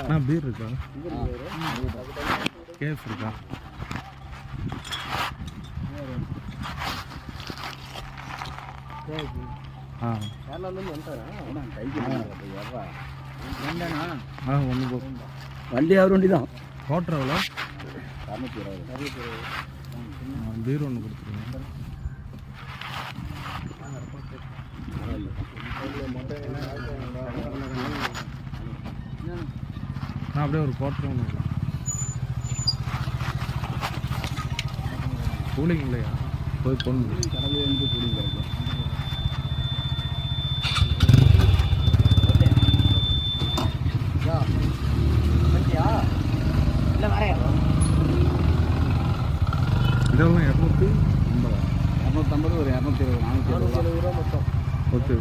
அண்ணா beer இருக்கா? Cafe இருக்கா? வண்டி அவர் வண்டி தான். குவாட்ரு எவ்வளோ பீர் ஒன்று கொடுத்துருங்க. நான் அப்படியே ஒரு குவார்ட்டர் ஒன்று கூலிங் இல்லையா போய் பொண்ணு கடவுளே வந்து கூலிங் கிடைக்கும் இதெல்லாம் இரநூத்தி ஐம்பதா? இரநூத்தம்பது ஒரு இரநூத்தி இருபது நானூற்றி இருபது ரூபா. மொத்தம் ஓகே.